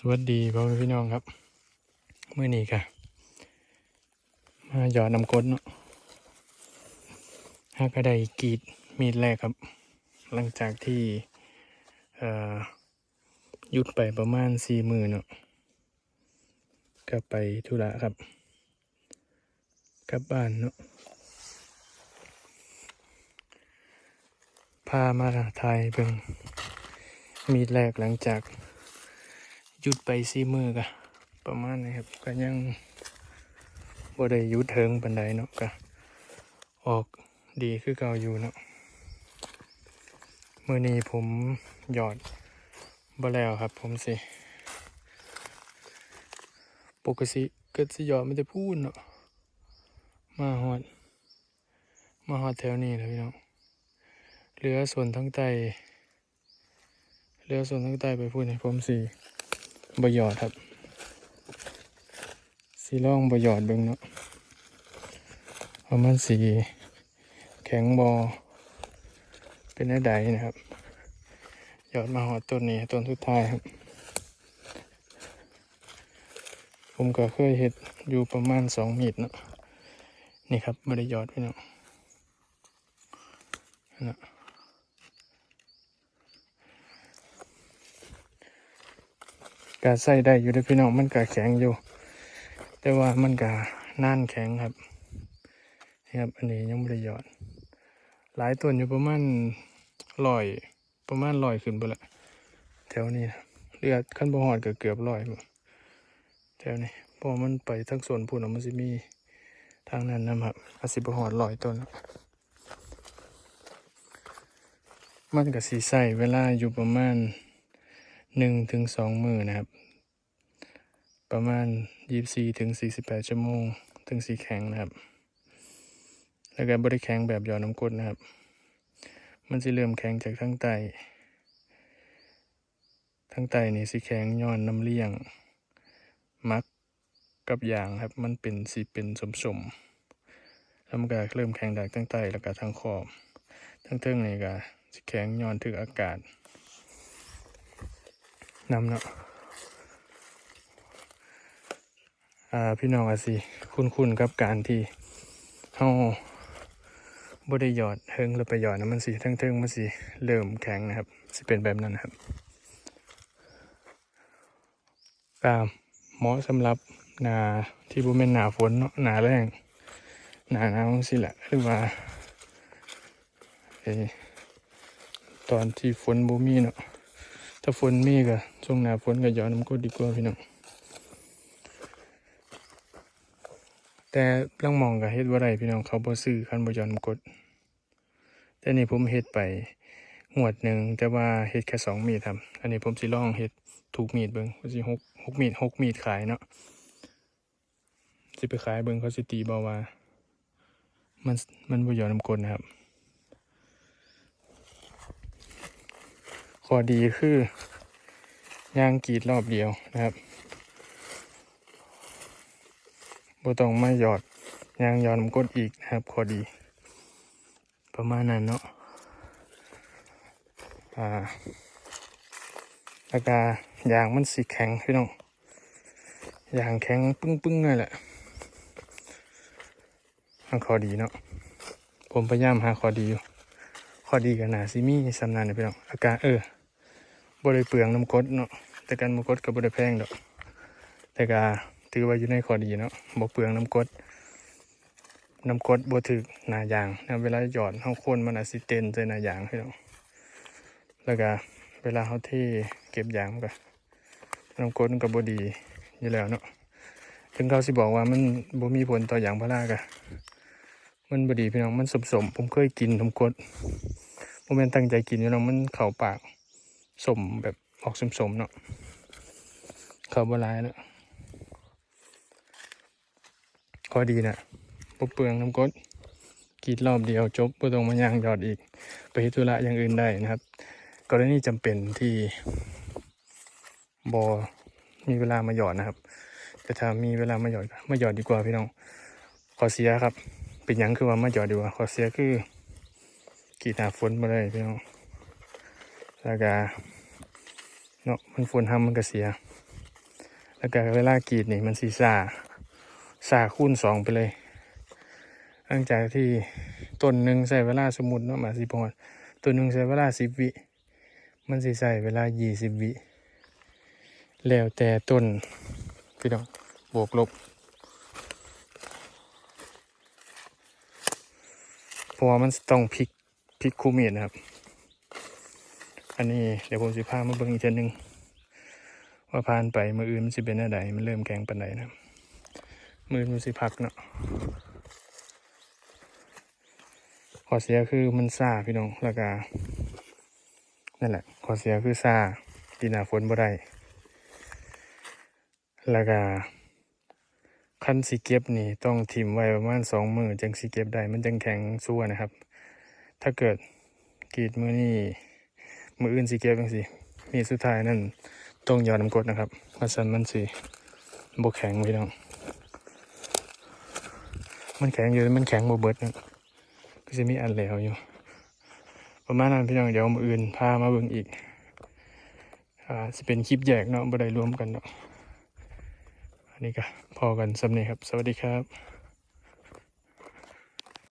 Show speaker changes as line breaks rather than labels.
สวัสดีพ่อแม่พี่น้องครับเมื่อนี้ค่ะ มาหยอดน้ำกรดเนาะหากระไดกรีดมีดแรกครับ หลังจากที่หยุดไปประมาณสี่มือเนาะก็ไปธุระครับ กลับบ้านเนาะพามาถ่ายเบิ่งมีดแรกหลังจาก ยุดไปซีมือกะประมาณนี้ครับก็ยังบ่ได้ยุดเทิงปันไดเนาะก็ออกดีคือเก่าอยู่เนาะมือนี้ผมหยอดบ่แล้วครับ ผมสิปกติก็สิหยอดไม่ได้พูดเนาะมาฮอด มาฮอดแถวนี้แล้วพี่น้องเหลือส่วนทั้งใต้เหลือส่วนทั้งใต้ไปพูดให้ผมสิ บหยอดครับสีร่องบหยอดเบิ่งเนาะเพราะมันสีแข็งบอเป็นไอ้ใดนะครับหยอดมาหอดต้นนี้ต้นสุดท้ายครับ ผมก็เคยเห็ดอยู่ประมาณสองมีดเนาะนี่ครับไม่ได้หยอดพี่น้องนะ ก็ใส่ได้อยู่ด้วยพี่น้องมันก็แข็งอยู่ แต่ว่ามันก็น่านแข็งครับนะครับอันนี้ยังไม่ได้หยอด หลายต้นอยู่ประมาณลอยประมาณลอยขึ้นไปละแถวนี้นะเลือดขั้นบ่หอดก็เกือบลอยแถวนี้เพอมันไปทั้งส่วนพูนมันจะมีทางนั้นนะครับอาสิบหอดลอยต้นแล้วมันก็สีใสเวลาอยู่ประมาณ หนึ่งถึงสองมือนะครับ ประมาณยี่สี่ถึงสี่สิบแปดชั่วโมง ถึงสีแข็งนะครับ แล้วก็บริแข็งแบบหยอดน้ำกรดนะครับ มันจะเริ่มแข็งจากทั้งไตทั้งไตนี่สีแข็งย้อนน้ำเลี้ยง มักกับยางครับ มันเป็นสีเป็นสมสมๆแล้วมันก็เริ่มแข็งจากทั้งไตแล้วก็ทั้งขอบ ทั้งเทิงนี่ก็สีแข็งย้อนถึงอากาศ นำเนาะอ่าพี่น้องอาสิคุ้นๆกับการที่เฮาบ่ได้หยอดเฮิงแล้วไปหยอดนะมันสิทั้งเทิงมันสิเริ่มแข็งนะครับสิเป็นแบบนั้นนะครับก็เหมาะสำหรับหนาที่บ่แม่นหนาฝนเนาะหนาแรงหนาหนาวสิแหละหรือว่าเอ่อตอนที่ฝนบ่มีเนาะ ถ้าฝนมีก็ช่วงหน้าฝนก็หยอดน้ำกดดีกว่าพี่น้องแต่ลังมองก็เฮ็ดว่าไรพี่น้องเขาบ่ซื้อคันบ่หยอดน้ำกดแต่นี่ผมเฮ็ดไปงวดหนึ่งแต่ว่าเฮ็ดแค่สองมีดครับอันนี้ผมสิลองเฮ็ดถูกมีดเบิ่งว่าสิหกหกมีดหกมีดขายเนาะสิไปขายเบิ่งเขาสิตีบ่ว่า มันมันบ่หยอดน้ำกดนะครับ ข้อดีคือยางกรีดรอบเดียวนะครับบ่ต้องมาหยอดยางหยอนกดอีกนะครับ ข้อดี ประมาณนั้นเนาะอ่าแล้วก็ยางมันสีแข็งพี่น้องยางแข็งปึ้งๆนั่นแหละอันข้อดีเนาะผมพยายามหาข้อดีอยู่ข้อดีกันหนาซิมีสำนันเนะพี่น้องอาการเออ บริเปลืองน้ำกดเนาะแต่การน้ำกดกับบริแพงดอก แต่ก็ถือว่าอยู่ในข้อดีเนาะบ่เปลืองน้ำกดน้ำกดบ่ถึกหนายางนะเวลาหยอดเฮาคนมันอาจสิเตนใส่หนายางพี่น้องแล้วก็เวลาเฮาเทเก็บยางมันก็น้ำกดมันก็บ่ดีอยู่แล้วเนาะถึงเขาสิบอกว่ามันบ่มีผลต่อยางพาราก็มันบดีพี่น้องมันสมๆผมเคยกินน้ำกดผมเป็นตั้งใจกินอยู่เนาะมันเข่าปาก สมแบบออกสมๆเนาะเขาบลายเนาะข้อดีนะบ่เปลืองน้ำกรดกีดรอบเดียวจบบ่ต้องมาย่างหยอดอีก ไปเฮ็ดธุระอย่างอื่นได้นะครับกรณีจำเป็นที่บอมีเวลามาหยอดนะครับ แต่ถ้ามีเวลามาหยอดมาหยอดดีกว่าพี่น้องขอเสียครับ เป็นยังคือว่ามาหยอดดีกว่าขอเสียคือกีตาฝนมาเลยพี่น้อง แล้วก็เนาะมันฝนทำมันก็เสีย แล้วก็เวลากรีดนี่มันสีซาซาคูณสองไปเลย หลังจากที่ต้นหนึ่งใส่เวลาสมุดเนาะหมาสิพอดต้นหนึ่งใส่เวลาสิบวิ มันสิใส่เวลายี่สิบวิ แล้วแต่ต้นพี่น้องบวกลบเพราะว่ามันต้องพลิกพลิกคูเมียนะครับ อันนี้เดี๋ยวผมสิพามาเบิ่งอีกเทีหนึงว่าผ่านไปมืออื่นมันสิเป็นอะไรมันเริ่มแข็งปันไหนนะมือมันสิพักเนาะข้อเสียคือมันซาพี่น้องแล้วก็นั่นแหละข้อเสียคือซาปีหน้าฝนบ่ได้แล้วก็คันสิเก็บนี่ต้องทิมไว้ประมาณสองมือจังสิเก็บได้มันจังแข็งสู้นะครับ ถ้าเกิดกรีดมือนี่ มืออื่นสิเก็บจังสิมีสุดท้ายนั่นต้องยอดน้ำกดนะครับมาสันมันสิบกแข็งพี่น้องมันแข็งอยู่มันแข็งบเบิดนะก็จะมีอันเหลวอยู่ ประมาณนั้นพี่น้องเดี๋ยวมาอื่นพามาเบิ่งอีกอ่าจะเป็นคลิปแยกเนาะบ่ได้รวมกันเนาะอันนี้ก็พอกันสำเนีครับ สวัสดีครับ